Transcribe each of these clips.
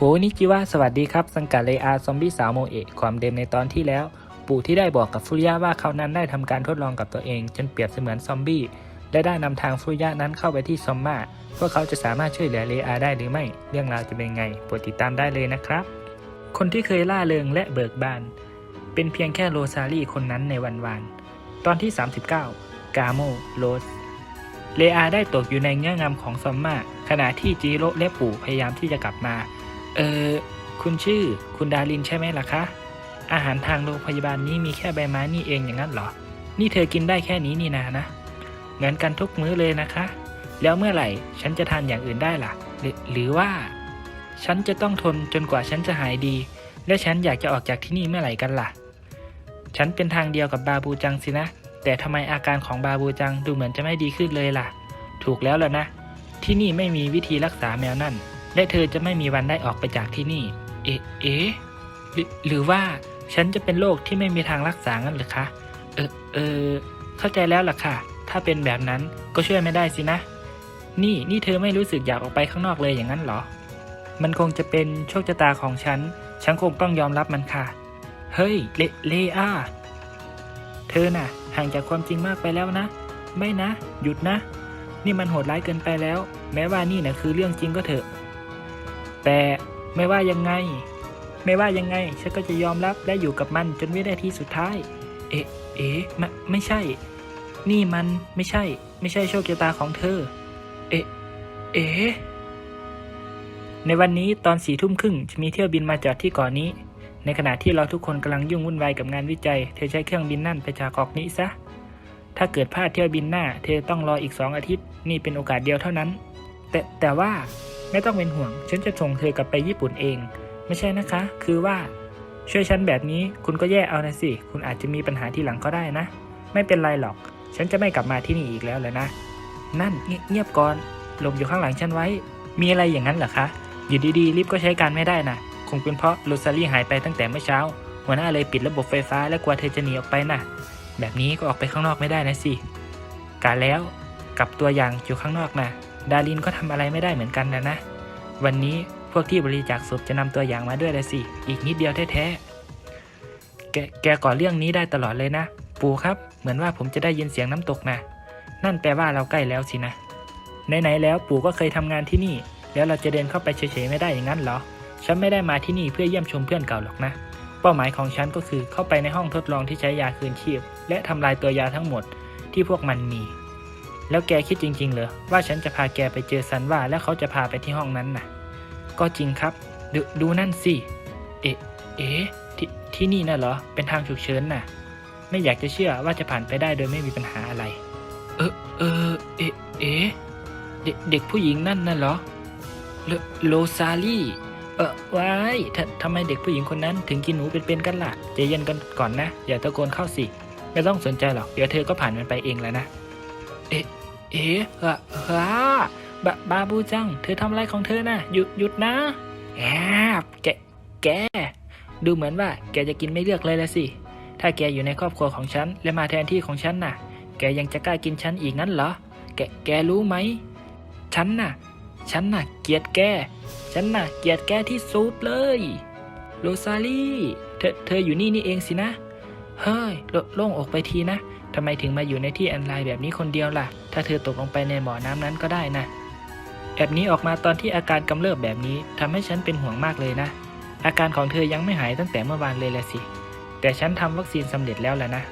โคนิจิวะสวัสดีครับ สังกัดเลอาซอมบี้สาวโมเอะความเดิมในตอนที่แล้ว ปู่ที่ได้บอกกับฟุริยะว่าเขานั้นได้ทำการทดลองกับตัวเอง จนเปรียบเสมือนซอมบี้และได้นำทางฟุริยะนั้นเข้าไปที่ซอมมาว่าเขาจะสามารถช่วยเหลือเลอาได้หรือไม่ เรื่องราวจะเป็นไงโปรดติดตามได้เลยนะครับ คนที่เคยล่าเริงและเบิกบาน เป็นเพียงแค่โรซารี่คนนั้นในวันวานตอนที่ 39 กาโมโรสเลอาได้ตกอยู่ในเงื่องำของซอมมาขณะที่จิโร่และปู่พยายามที่จะกลับมา เออคุณชื่อคุณดารินใช่ไหมล่ะคะ อาหารทางโรงพยาบาลนี้มีแค่ใบไม้นี่เองอย่างนั้นเหรอ นี่เธอกินได้แค่นี้นี่นานะ เหมือนกันทุกมื้อเลยนะคะ แล้วเมื่อไหร่ฉันจะทานอย่างอื่นได้ล่ะหรือหรือว่า ฉันจะต้องทนจนกว่าฉันจะหายดี และฉันอยากจะออกจากที่นี่เมื่อไหร่กันล่ะ ฉันเป็นทางเดียวกับบาบูจังสินะ แต่ทำไมอาการของบาบูจังดูเหมือนจะไม่ดีขึ้นเลยล่ะ ถูกแล้วล่ะนะ ที่นี่ไม่มีวิธีรักษาแมวนั่น และเธอจะไม่มีวันได้ออกไปจากที่นี่ เอ๊ะเอ๊ะหรือหรือว่าฉันจะเป็นโรคที่ไม่มีทางรักษางั้นหรือคะ เออเออ เข้าใจแล้วล่ะค่ะ ถ้าเป็นแบบนั้นก็ช่วยไม่ได้สินะ นี่นี่เธอไม่รู้สึกอยากออกไปข้างนอกเลยอย่างนั้นเหรอ มันคงจะเป็นโชคชะตาของฉัน ฉันคงต้องยอมรับมันค่ะ เฮ้ย เลเลอาเธอน่ะ ห่างจากความจริงมากไปแล้วนะ ไม่นะ หยุดนะ นี่มันโหดร้ายเกินไปแล้ว แม้ว่านี่นะคือเรื่องจริงก็เถอะ แต่ไม่ว่ายังไง ไม่ว่ายังไง ฉันก็จะยอมรับและอยู่กับมันจนวินาทีสุดท้าย เอ๊ะ เอ๊ะไม่ไม่ใช่ นี่มันไม่ใช่ ไม่ใช่โชคชะตาของเธอ เอ๊ะ เอ๊ะ ในวันนี้ตอนสี่ทุ่มครึ่งจะมีเที่ยวบินมาจอดที่เกาะนนี้ ในขณะที่เราทุกคนกำลังยุ่งวุ่นวายกับงานวิจัย เธอใช้เครื่องบินนั่นไปจากเกาะนี้ซะ ถ้าเกิดพลาดเที่ยวบินหน้า เธอต้องรออีกสองอาทิตย์ นี่เป็นโอกาสเดียวเท่านั้น แต่แต่ว่า ไม่ต้องเป็นห่วง ฉันจะส่งเธอกลับไปญี่ปุ่นเอง ไม่ใช่นะคะ คือว่า ช่วยฉันแบบนี้คุณก็แย่เอานะสิ คุณอาจจะมีปัญหาที่หลังก็ได้นะ ไม่เป็นไรหรอก ฉันจะไม่กลับมาที่นี่อีกแล้วเลยนะ นั่นเงียบก่อนหลบอยู่ข้างหลังฉันไว้ มีอะไรอย่างนั้นเหรอคะ อยู่ดีๆลิฟต์ก็ใช้การไม่ได้นะคงเป็นเพราะโรซารี่หายไปตั้งแต่เมื่อเช้า หัวหน้าเลยปิดระบบไฟฟ้าและกลัวเธอจะหนีออกไปน่ะ แบบนี้ก็ออกไปข้างนอกไม่ได้นะสิกาแล้วกับตัวอย่างอยู่ข้างนอกนะ ดารินก็ทำอะไรไม่ได้เหมือนกันนะนะ วันนี้พวกที่บริจาคศพจะนำตัวอย่างมาด้วยเลยสิ อีกนิดเดียวแท้ๆ แกแกก่อเรื่องนี้ได้ตลอดเลยนะ ปู่ครับ เหมือนว่าผมจะได้ยินเสียงน้ำตกนะ นั่นแปลว่าเราใกล้แล้วสินะ ไหนๆแล้วปู่ก็เคยทำงานที่นี่ แล้วเราจะเดินเข้าไปเฉยๆไม่ได้อย่างนั้นเหรอ ฉันไม่ได้มาที่นี่เพื่อเยี่ยมชมเพื่อนเก่าหรอกนะ เป้าหมายของฉันก็คือเข้าไปในห้องทดลองที่ใช้ยาคืนชีพ และทำลายตัวยาทั้งหมดที่พวกมันมี แล้วแกคิดจริงๆเหรอว่าฉันจะพาแกไปเจอซันว่าแล้วเขาจะพาไปที่ห้องนั้นน่ะ ก็จริงครับดูดูนั่นสิ เอ๊ะเอ๊ะทที่นี่น่ะเหรอ เป็นทางฉุกเฉินน่ะ ไม่อยากจะเชื่อว่าจะผ่านไปได้โดยไม่มีปัญหาอะไร เออเออเอ๊ะเอ๊ะเด็กเด็กผู้หญิงนั่นน่ะเหรอโลโลซาลี่เออว้ายททำไมเด็กผู้หญิงคนนั้นถึงกินหนูเป็นๆกันล่ะใจเย็นกันก่อนนะ อย่าตะโกนเข้าสิ ไม่ต้องสนใจหรอก เดี๋ยวเธอก็ผ่านมันไปเองแล้วนะ เอ๊ะ เอ๊ะฮะฮะบาบาบูจัง เธอทำอะไรของเธอนะหยุดหยุดนะแอบแกแก ดูเหมือนว่า แกจะกินไม่เลือกเลยละสิ ถ้าแกอยู่ในครอบครัวของฉัน และมาแทนที่ของฉันน่ะ แกยังจะกล้ากินฉันอีกงั้นเหรอ แกแกรู้ไหม ฉันน่ะ ฉันน่ะ เกลียดแก ฉันน่ะ เกลียดแกที่สุดเลย โรซาลี่ เธอเธออยู่นี่นี่เองสินะ เฮ้ยโล่งอกไปทีนะ ทำไมถึงมาอยู่ในที่อันตรายแบบนี้คนเดียวล่ะ ถ้าเธอตกลงไปในบ่อน้ำนั้นก็ได้นะ แอบนี้ออกมาตอนที่อาการกำเริบแบบนี้ทำให้ฉันเป็นห่วงมากเลยนะ อาการของเธอยังไม่หายตั้งแต่เมื่อวานเลยแหละสิ แต่ฉันทำวัคซีนสำเร็จแล้วแหละนะ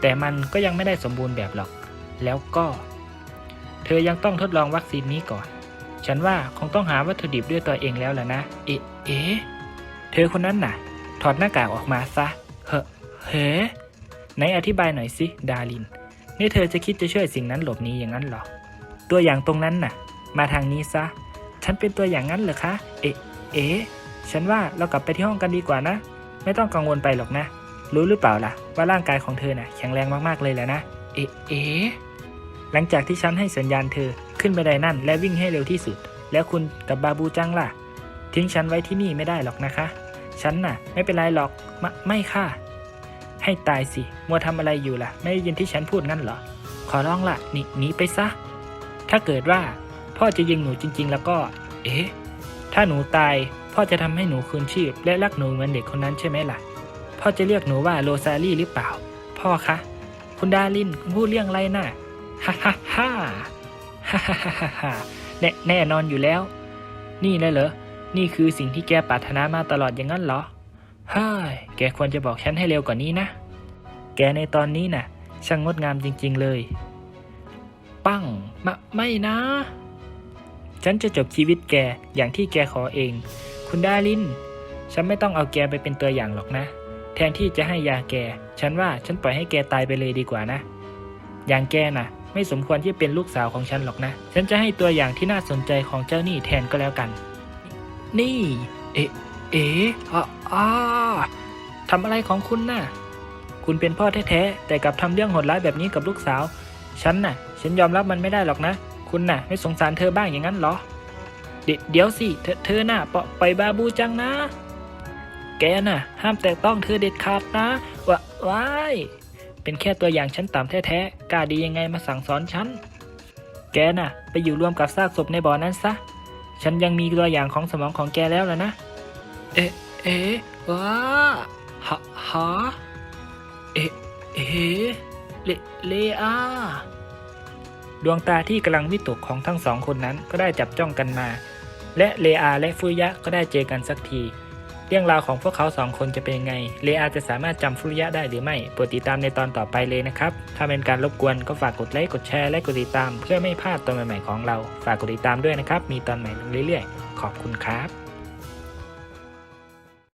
แต่มันก็ยังไม่ได้สมบูรณ์แบบหรอก แล้วก็ เธอยังต้องทดลองวัคซีนนี้ก่อน ฉันว่าคงต้องหาวัตถุดิบด้วยตัวเองแล้วแหละนะ เอ๊ะเอ๊ะเธอคนนั้นน่ะ ถอดหน้ากากออกมาซะ เฮ้เฮ้ ไหนอธิบายหน่อยสิ ดาริน นี่เธอจะคิดจะช่วยสิ่งนั้นหลบหนีอย่างนั้นหรอ ตัวอย่างตรงนั้นน่ะ มาทางนี้ซะ ฉันเป็นตัวอย่างนั้นเหรอคะ เอ๊ะ เอ๊ะ ฉันว่าเรากลับไปที่ห้องกันดีกว่านะ ไม่ต้องกังวลไปหรอกนะ รู้หรือเปล่าล่ะ ว่าร่างกายของเธอน่ะแข็งแรงมากๆเลยแหละนะ เอ๊ะ เอ๊ะ หลังจากที่ฉันให้สัญญาณเธอขึ้นไปไดนั่น และวิ่งให้เร็วที่สุด แล้วคุณกับบาบูจังล่ะ ทิ้งฉันไว้ที่นี่ไม่ได้หรอกนะคะ ฉันน่ะ ไม่เป็นไรหรอกมะไม่ค่ะ ให้ตายสิ มัวทำอะไรอยู่ล่ะ ไม่ได้ยินที่ฉันพูดงั้นเหรอ ขอร้องละหนีหนีไปซะ ถ้าเกิดว่าพ่อจะยิงหนูจริง ๆ แล้วก็ เอ๊ะ ถ้าหนูตาย พ่อจะทำให้หนูคืนชีพ และรักหนูเหมือนเด็กคนนั้นใช่ไหมล่ะ พ่อจะเรียกหนูว่าโรซารี่หรือเปล่า พ่อคะ คุณดารินคุณพูดเรื่องไรนะ่ะฮ่าฮ่าฮ่าฮ่าฮ่าฮ่าแน่นอนอยู่แล้ว นี่เลยเหรอ นี่คือสิ่งที่แกปรารถนามาตลอดอย่างนั้นเหรอ ฮ้ยแกควรจะบอกฉันให้เร็วกว่านี้นะ แกในตอนนี้น่ะ ช่างงดงามจริง ๆเลย ปั้งมะไม่นะ ฉันจะจบชีวิตแกอย่างที่แกขอเอง คุณดาริน ฉันไม่ต้องเอาแกไปเป็นตัวอย่างหรอกนะ แทนที่จะให้ยาแก ฉันว่าฉันปล่อยให้แกตายไปเลยดีกว่านะ อย่างแกน่ะ ไม่สมควรที่เป็นลูกสาวของฉันหรอกนะ ฉันจะให้ตัวอย่างที่น่าสนใจของเจ้านี่แทนก็แล้วกัน นี่ เอ๊ะ เอ๊ะอ่าอ่าทำอะไรของคุณน่ะ คุณเป็นพ่อแท้ๆ แต่กลับทำเรื่องโหดร้ายแบบนี้กับลูกสาว ฉันน่ะ ฉันยอมรับมันไม่ได้หรอกนะ คุณน่ะ ไม่สงสารเธอบ้างอย่างนั้นเหรอ เดเดี๋ยวสิ เธอเธอน่ะปล่อยปบาบูจังนะ แกน่ะ ห้ามแตะต้องเธอเด็ดขาดนะวะว้ายเป็นแค่ตัวอย่างชั้นต่ำแท้ๆ กล้าดียังไงมาสั่งสอนฉัน แกน่ะ ไปอยู่รวมกับซากศพในบ่อนั้นซะ ฉันยังมีตัวอย่างของสมองของแกแล้วล่ะนะ เอ๊ะเอ๊ะว้าฮะฮะเอ๊ะเอ๊ะเลเลอาดวงตาที่กำลังวิตกของทั้งสองคนนั้นก็ได้จับจ้องกันมา และเลอาและฟุยะก็ได้เจอกันสักที เรื่องราวของพวกเขาสองคนจะเป็นยังไง เลอาจะสามารถจำฟุริยะได้หรือไม่โปรดติดตามในตอนต่อไปเลยนะครับ ถ้าเป็นการรบกวนก็ฝากกดไลค์กดแชร์และกดติดตาม เพื่อไม่พลาดตอนใหม่ๆของเรา ฝากกดติดตามด้วยนะครับ มีตอนใหม่ลงเรื่อยๆ ขอบคุณครับ